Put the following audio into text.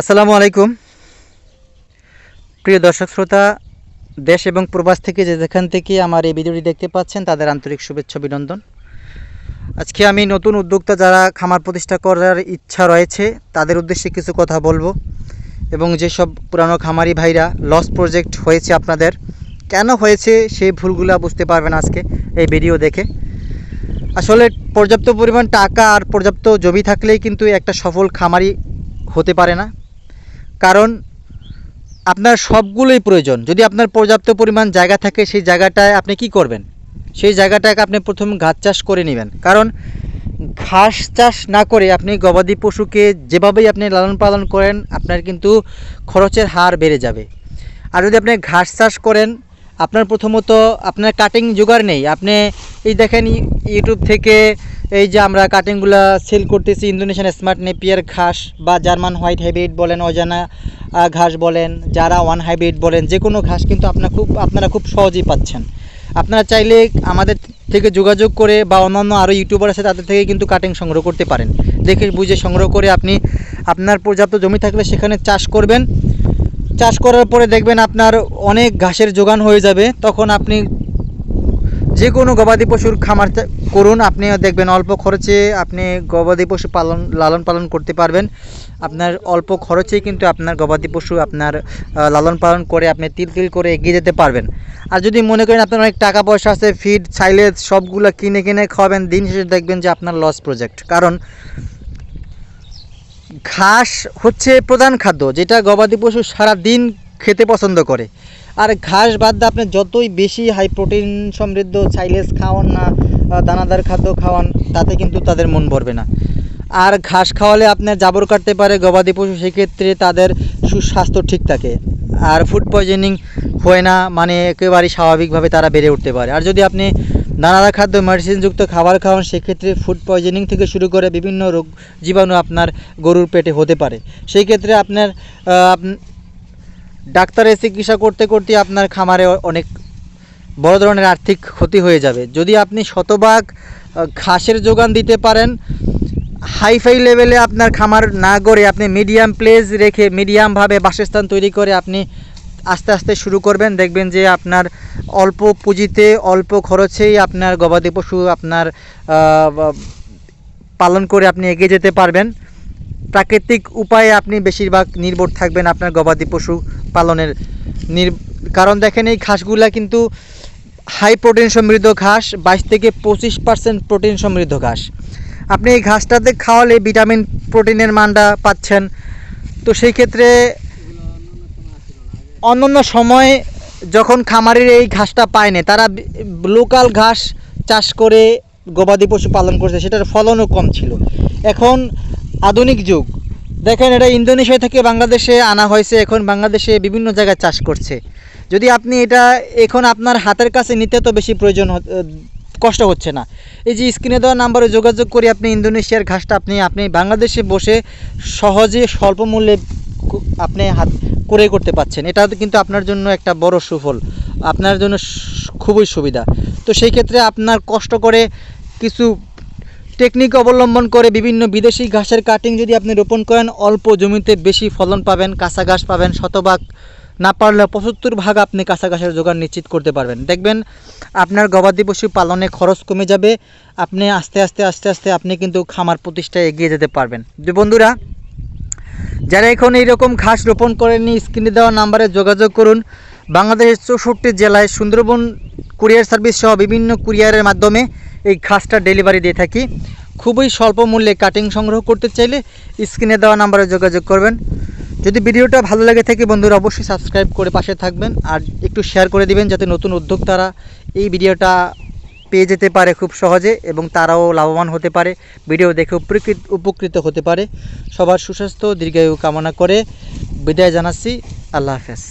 আসসালামু আলাইকুম। প্রিয় দর্শক শ্রোতা, দেশ এবং প্রবাস থেকে যে যেখান থেকে আমার এই ভিডিওটি দেখতে পাচ্ছেন, তাদের আন্তরিক শুভেচ্ছা, অভিনন্দন। আজকে আমি নতুন উদ্যোক্তা যারা খামার প্রতিষ্ঠা করার ইচ্ছা রয়েছে, তাদের উদ্দেশ্যে কিছু কথা বলব। এবং যেসব পুরানো খামারি ভাইরা লস প্রজেক্ট হয়েছে আপনাদের, কেন হয়েছে সেই ভুলগুলো বুঝতে পারবেন আজকে এই ভিডিও দেখে। আসলে পর্যাপ্ত পরিমাণ টাকা আর পর্যাপ্ত জমি থাকলেই কিন্তু একটা সফল খামারি হতে পারে না। কারণ আপনার সবগুলোই প্রয়োজন। যদি আপনার পর্যাপ্ত পরিমাণ জায়গা থাকে, সেই জায়গাটায় আপনি কি করবেন? সেই জায়গাটাকে আপনি প্রথম ঘাস চাষ করে নেবেন। কারণ ঘাস চাষ না করে আপনি গবাদি পশুকে যেভাবেই আপনি লালন পালন করেন, আপনার কিন্তু খরচের হার বেড়ে যাবে। আর যদি আপনি ঘাস চাষ করেন, আপনার প্রথমত আপনার কাটিং জোগাড় নেই। আপনি এই দেখেন, ইউটিউব থেকে এই যে আমরা কাটিংগুলো সেল করতেছি ইন্দোনেশিয়ান স্মার্ট নেপিয়ার ঘাস বা জার্মান হোয়াইট হাইব্রিড বলেন, অজানা ঘাস বলেন, যারা ওয়ান হাইব্রিড বলেন যে কোনো ঘাস কিন্তু আপনার খুব, আপনারা খুব সহজেই পাচ্ছেন। আপনারা চাইলে আমাদের থেকে যোগাযোগ করে বা অন্যান্য আরও ইউটিউবার আছে, তাদের থেকে কিন্তু কাটিং সংগ্রহ করতে পারেন। দেখে বুঝে সংগ্রহ করে আপনি আপনার পর্যাপ্ত জমি থাকলে সেখানে চাষ করবেন। চাষ করার পরে দেখবেন আপনার অনেক ঘাসের যোগান হয়ে যাবে। তখন আপনি যে কোনো গবাদি পশুর খামার করুন। আপনি দেখবেন অল্প খরচে আপনি গবাদি পশু পালন, লালন পালন করতে পারবেন। আপনার অল্প খরচেই কিন্তু আপনার গবাদি পশু আপনার লালন পালন করে আপনি তিল তিল করে এগিয়ে যেতে পারবেন। আর যদি মনে করেন আপনার অনেক টাকা পয়সা আছে ফিড সাইলেজ সবগুলো কিনে কিনে খাওয়াবেন, দিন শেষে দেখবেন যে আপনার লস প্রজেক্ট কারণ ঘাস হচ্ছে প্রধান খাদ্য, যেটা গবাদি পশু সারা দিন খেতে পছন্দ করে। আর ঘাস বাদ দিয়ে আপনি যতই বেশি হাই প্রোটিন সমৃদ্ধ চাইলেস খাওয়ান না দানাদার খাদ্য খাওয়ান, তাতে কিন্তু তাদের মন ভরবে না। আর ঘাস খাওয়ালে আপনার জাবর কাটতে পারে, গবাদি পশু, সেক্ষেত্রে তাদের সুস্বাস্থ্য ঠিক থাকে। আর ফুড পয়জনিং হয় না মানে একেবারেই স্বাভাবিকভাবে তারা বেড়ে উঠতে পারে। আর যদি আপনি দানাদার খাদ্য, মেডিসিনযুক্ত খাবার খাওয়ান, সেক্ষেত্রে ফুড পয়জনিং থেকে শুরু করে বিভিন্ন রোগ জীবাণু আপনার গরুর পেটে হতে পারে। সেই ক্ষেত্রে আপনার ডাক্তারের চিকিৎসা করতে করতে আপনার খামারে অনেক বড় ধরনের আর্থিক ক্ষতি হয়ে যাবে। যদি আপনি শতভাগ ঘাসের যোগান দিতে পারেন, হাইফাই লেভেলে আপনার খামার না গড়ে আপনি মিডিয়াম প্লেস রেখে মিডিয়ামভাবে বাসস্থান তৈরি করে আপনি আস্তে আস্তে শুরু করবেন, দেখবেন যে আপনার অল্প পুঁজিতে, অল্প খরচেই আপনার গবাদি পশু আপনার পালন করে আপনি এগিয়ে যেতে পারবেন। প্রাকৃতিক উপায়ে আপনি বেশিরভাগ নির্ভর থাকবেন আপনার গবাদি পশু পালনের নির কারণ দেখেন এই ঘাসগুলা কিন্তু হাই প্রোটিন সমৃদ্ধ ঘাস, বাইশ থেকে পঁচিশ পার্সেন্ট প্রোটিন সমৃদ্ধ ঘাস। আপনি এই ঘাসটাতে খাওয়ালে ভিটামিন প্রোটিনের মানটা পাচ্ছেন। তো সেই ক্ষেত্রে অন্যান্য সময় যখন খামারের এই ঘাসটা পায় না, তারা লোকাল ঘাস চাষ করে গবাদি পশু পালন করছে, সেটার ফলনও কম ছিল। এখন আধুনিক যুগ দেখেন, এটা ইন্দোনেশিয়া থেকে বাংলাদেশে আনা হয়েছে। এখন বাংলাদেশে বিভিন্ন জায়গায় চাষ করছে। যদি আপনি এটা এখন আপনার হাতের কাছে নিতে তো বেশি প্রয়োজন কষ্ট হচ্ছে না। এই যে স্ক্রিনে দেওয়া নাম্বারে যোগাযোগ করে আপনি ইন্দোনেশিয়ার ঘাসটা আপনি আপনি বাংলাদেশে বসে সহজে স্বল্প মূল্যে আপনি হাত করে করতে পাচ্ছেন এটা কিন্তু আপনার জন্য একটা বড় সুফল। আপনার জন্য খুবই সুবিধা। তো সেই ক্ষেত্রে আপনার কষ্ট করে কিছু টেকনিক অবলম্বন করে বিভিন্ন বিদেশি ঘাসের কাটিং যদি আপনি রোপণ করেন, অল্প জমিতে বেশি ফলন পাবেন, কাঁচা ঘাস পাবেন, শতভাগ না পারলে পঁচাত্তর ভাগ আপনি কাঁচা ঘাসের যোগান নিশ্চিত করতে পারবেন। দেখবেন আপনার গবাদি পশু পালনে খরচ কমে যাবে, আপনি আস্তে আস্তে আস্তে আস্তে আপনি কিন্তু খামার প্রতিষ্ঠায় এগিয়ে যেতে পারবেন। যে বন্ধুরা, যারা এখন এইরকম ঘাস রোপণ করেননি, স্ক্রিনে দেওয়া নাম্বারে যোগাযোগ করুন। বাংলাদেশের চৌষট্টি জেলায় সুন্দরবন কুরিয়ার সার্ভিস সহ বিভিন্ন কুরিয়ারের মাধ্যমে এই ঘাসটা ডেলিভারি দিয়ে থাকি। খুবই স্বল্প মূল্যে কাটিং সংগ্রহ করতে চাইলে স্ক্রিনে দেওয়া নাম্বারে যোগাযোগ করবেন। যদি ভিডিওটা ভালো লাগে থাকে বন্ধুরা, অবশ্যই সাবস্ক্রাইব করে পাশে থাকবেন আর একটু শেয়ার করে দিবেন যাতে নতুন উদ্যোক্তারা এই ভিডিওটা পেয়ে যেতে পারে খুব সহজে এবং তারাও লাভবান হতে পারে, ভিডিও দেখে উপকৃত উপকৃত হতে পারে। সবার সুস্বাস্থ্য, দীর্ঘায়ু কামনা করে বিদায় জানাচ্ছি। আল্লাহ হাফেজ।